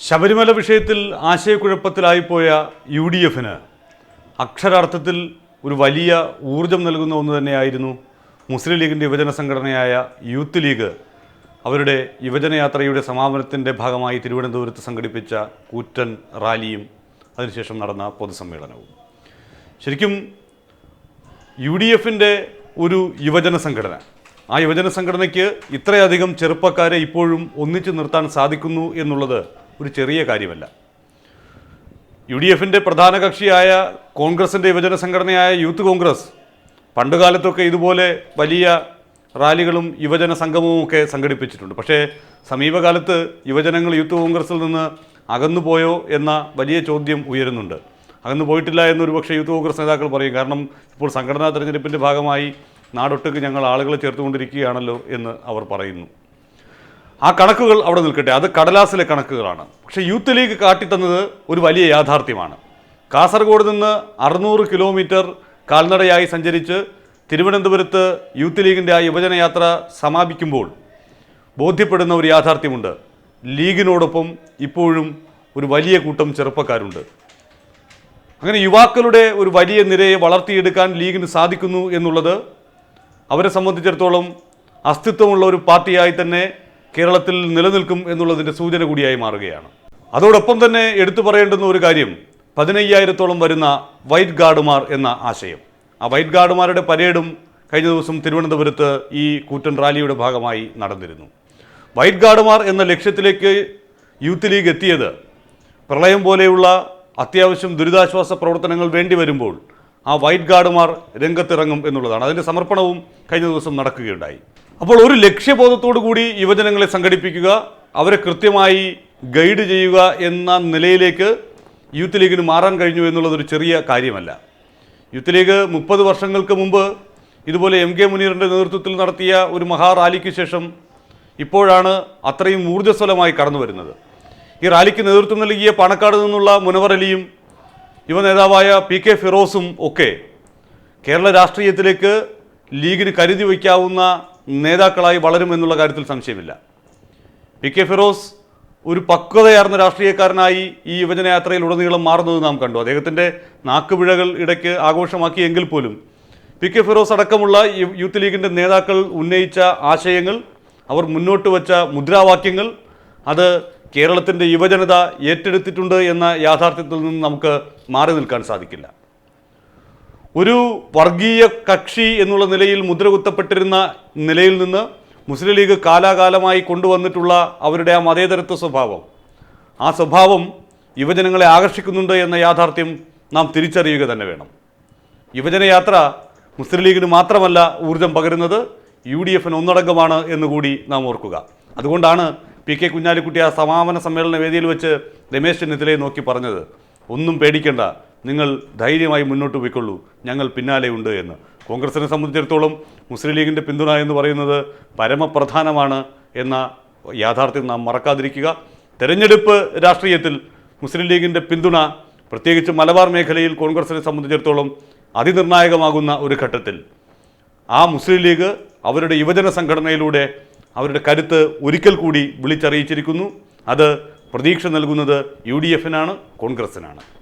ശബരിമല വിഷയത്തിൽ ആശയക്കുഴപ്പത്തിലായിപ്പോയ U D എഫിന് അക്ഷരാർത്ഥത്തിൽ ഒരു വലിയ ഊർജം നൽകുന്ന ഒന്ന് തന്നെയായിരുന്നു മുസ്ലിം ലീഗിന്റെ യുവജന സംഘടനയായ യൂത്ത് ലീഗ്. അവരുടെ യുവജനയാത്രയുടെ സമാപനത്തിന്റെ ഭാഗമായി തിരുവനന്തപുരത്ത് സംഘടിപ്പിച്ച കൂറ്റൻ റാലിയും അതിനുശേഷം നടന്ന പൊതുസമ്മേളനവും. ശരിക്കും യു ഡി എഫിന്റെ ഒരു യുവജന സംഘടന ആ യുവജന സംഘടനയ്ക്ക് ഇത്രയധികം ചെറുപ്പക്കാരെ ഇപ്പോഴും ഒന്നിച്ചു നിർത്താൻ സാധിക്കുന്നു എന്നുള്ളത് ഒരു ചെറിയ കാര്യമല്ല. യു ഡി എഫിന്റെ പ്രധാന കക്ഷിയായ കോൺഗ്രസിന്റെ യുവജന സംഘടനയായ യൂത്ത് കോൺഗ്രസ് പണ്ടുകാലത്തൊക്കെ ഇതുപോലെ വലിയ റാലികളും യുവജന സംഗമവും ഒക്കെ സംഘടിപ്പിച്ചിട്ടുണ്ട്. പക്ഷേ സമീപകാലത്ത് യുവജനങ്ങൾ യൂത്ത് കോൺഗ്രസിൽ നിന്ന് അകന്നുപോയോ എന്ന വലിയ ചോദ്യം ഉയരുന്നുണ്ട്. അകന്നു പോയിട്ടില്ല എന്നൊരു പക്ഷേ യൂത്ത് കോൺഗ്രസ് നേതാക്കൾ പറയും. കാരണം ഇപ്പോൾ സംഘടനാ തെരഞ്ഞെടുപ്പിന്റെ ഭാഗമായി നാടൊട്ടുക്ക് ഞങ്ങൾ ആളുകളെ ചേർത്തുകൊണ്ടിരിക്കുകയാണല്ലോ എന്ന് അവർ പറയുന്നു. ആ കണക്കുകൾ അവിടെ നിൽക്കട്ടെ. അത് കടലാസിലെ കണക്കുകളാണ്. പക്ഷേ യൂത്ത് ലീഗ് കാട്ടിത്തന്നത് ഒരു വലിയ യാഥാർത്ഥ്യമാണ്. കാസർഗോഡ് നിന്ന് അറുന്നൂറ് കിലോമീറ്റർ കാൽനടയായി സഞ്ചരിച്ച് തിരുവനന്തപുരത്ത് യൂത്ത് ലീഗിന്റെ ആ യുവജനയാത്ര സമാപിക്കുമ്പോൾ ബോധ്യപ്പെടുന്ന ഒരു യാഥാർത്ഥ്യമുണ്ട്. ലീഗിനോടൊപ്പം ഇപ്പോഴും ഒരു വലിയ കൂട്ടം ചെറുപ്പക്കാരുണ്ട്. അങ്ങനെ യുവാക്കളുടെ ഒരു വലിയ നിരയെ വളർത്തിയെടുക്കാൻ ലീഗിന് സാധിക്കുന്നു എന്നുള്ളത് അവരെ സംബന്ധിച്ചിടത്തോളം അസ്തിത്വമുള്ള ഒരു പാർട്ടിയായി തന്നെ കേരളത്തിൽ നിലനിൽക്കും എന്നുള്ളതിന്റെ സൂചന കൂടിയായി മാറുകയാണ്. അതോടൊപ്പം തന്നെ എടുത്തു പറയേണ്ടുന്ന ഒരു കാര്യം പതിനയ്യായിരത്തോളം വരുന്ന വൈറ്റ് ഗാർഡുമാർ എന്ന ആശയം. ആ വൈറ്റ് ഗാർഡുമാരുടെ പരേഡും കഴിഞ്ഞ ദിവസം തിരുവനന്തപുരത്ത് ഈ കൂറ്റൻ റാലിയുടെ ഭാഗമായി നടന്നിരുന്നു. വൈറ്റ് ഗാർഡുമാർ എന്ന ലക്ഷ്യത്തിലേക്ക് യൂത്ത് ലീഗ് എത്തിയത് പ്രളയം പോലെയുള്ള അത്യാവശ്യം ദുരിതാശ്വാസ പ്രവർത്തനങ്ങൾ വേണ്ടി വരുമ്പോൾ ആ വൈറ്റ് ഗാർഡുമാർ രംഗത്തിറങ്ങും എന്നുള്ളതാണ്. അതിന്റെ സമർപ്പണവും കഴിഞ്ഞ ദിവസം നടക്കുകയുണ്ടായി. അപ്പോൾ ഒരു ലക്ഷ്യബോധത്തോടു കൂടി യുവജനങ്ങളെ സംഘടിപ്പിക്കുക അവരെ കൃത്യമായി ഗൈഡ് ചെയ്യുക എന്ന നിലയിലേക്ക് യൂത്ത് ലീഗിന് മാറാൻ കഴിഞ്ഞു എന്നുള്ളതൊരു ചെറിയ കാര്യമല്ല. യൂത്ത് ലീഗ് മുപ്പത് വർഷങ്ങൾക്ക് മുമ്പ് ഇതുപോലെ എം കെ മുനീറിന്റെ നേതൃത്വത്തിൽ നടത്തിയ ഒരു മഹാറാലിക്ക് ശേഷം ഇപ്പോഴാണ് അത്രയും ഊർജസ്വലമായി കടന്നു വരുന്നത്. ഈ റാലിക്ക് നേതൃത്വം നൽകിയ പാണക്കാട് നിന്നുള്ള മുനവർ അലിയും യുവ നേതാവായ പി കെ ഫിറോസും ഒക്കെ കേരള രാഷ്ട്രീയത്തിലേക്ക് ലീഗിന് കരുതി വയ്ക്കാവുന്ന നേതാക്കളായി വളരുമെന്നുള്ള കാര്യത്തിൽ സംശയമില്ല. പി കെ ഫിറോസ് ഒരു പക്വതയാർന്ന രാഷ്ട്രീയക്കാരനായി ഈ യുവജനയാത്രയിൽ ഉടനീളം മാറുന്നത് നാം കണ്ടു. അദ്ദേഹത്തിന്റെ നാക്കുപിഴകൾ ഇടയ്ക്ക് ആഘോഷമാക്കിയെങ്കിൽ പോലും പി കെ ഫിറോസ് അടക്കമുള്ള യൂത്ത് ലീഗിന്റെ നേതാക്കൾ ഉന്നയിച്ച ആശയങ്ങൾ അവർ മുന്നോട്ട് വച്ച മുദ്രാവാക്യങ്ങൾ അത് കേരളത്തിന്റെ യുവജനത ഏറ്റെടുത്തിട്ടുണ്ട് എന്ന യാഥാർത്ഥ്യത്തിൽ നിന്ന് നമുക്ക് മാറി നിൽക്കാൻ സാധിക്കില്ല. ഒരു വർഗീയ കക്ഷി എന്നുള്ള നിലയിൽ മുദ്രകുത്തപ്പെട്ടിരുന്ന നിലയിൽ നിന്ന് മുസ്ലിം ലീഗ് കാലാകാലമായി കൊണ്ടുവന്നിട്ടുള്ള അവരുടെ ആ മതേതരത്വ സ്വഭാവം ആ സ്വഭാവം യുവജനങ്ങളെ ആകർഷിക്കുന്നുണ്ട് എന്ന യാഥാർത്ഥ്യം നാം തിരിച്ചറിയുക തന്നെ വേണം. യുവജനയാത്ര മുസ്ലിം ലീഗിന് മാത്രമല്ല ഊർജം പകരുന്നത് യു ഡി എഫിന് ഒന്നടങ്കമാണ് എന്നുകൂടി നാം ഓർക്കുക. അതുകൊണ്ടാണ് പി കെ കുഞ്ഞാലിക്കുട്ടി ആ സമാപന സമ്മേളന വേദിയിൽ വെച്ച് രമേശ് ചെന്നിത്തലയെ നോക്കി പറഞ്ഞത്. ഒന്നും പേടിക്കേണ്ട നിങ്ങൾ ധൈര്യമായി മുന്നോട്ട് പോയിക്കൊള്ളൂ. ഞങ്ങൾ പിന്നാലെയുണ്ട് എന്ന്. കോൺഗ്രസിനെ സംബന്ധിച്ചിടത്തോളം മുസ്ലിം ലീഗിന്റെ പിന്തുണ എന്ന് പറയുന്നത് പരമപ്രധാനമാണ് എന്ന യാഥാർത്ഥ്യം നാം മറക്കാതിരിക്കുക. തെരഞ്ഞെടുപ്പ് രാഷ്ട്രീയത്തിൽ മുസ്ലിം ലീഗിന്റെ പിന്തുണ പ്രത്യേകിച്ച് മലബാർ മേഖലയിൽ കോൺഗ്രസിനെ സംബന്ധിച്ചിടത്തോളം അതിനിർണായകമാകുന്ന ഒരു ഘട്ടത്തിൽ. ആ മുസ്ലിം ലീഗ് അവരുടെ യുവജന സംഘടനയിലൂടെ അവരുടെ കരുത്ത് ഒരിക്കൽ കൂടി വിളിച്ചറിയിച്ചിരിക്കുന്നു. അത് പ്രതീക്ഷ നൽകുന്നത് യു ഡി എഫിനാണ് കോൺഗ്രസിനാണ്.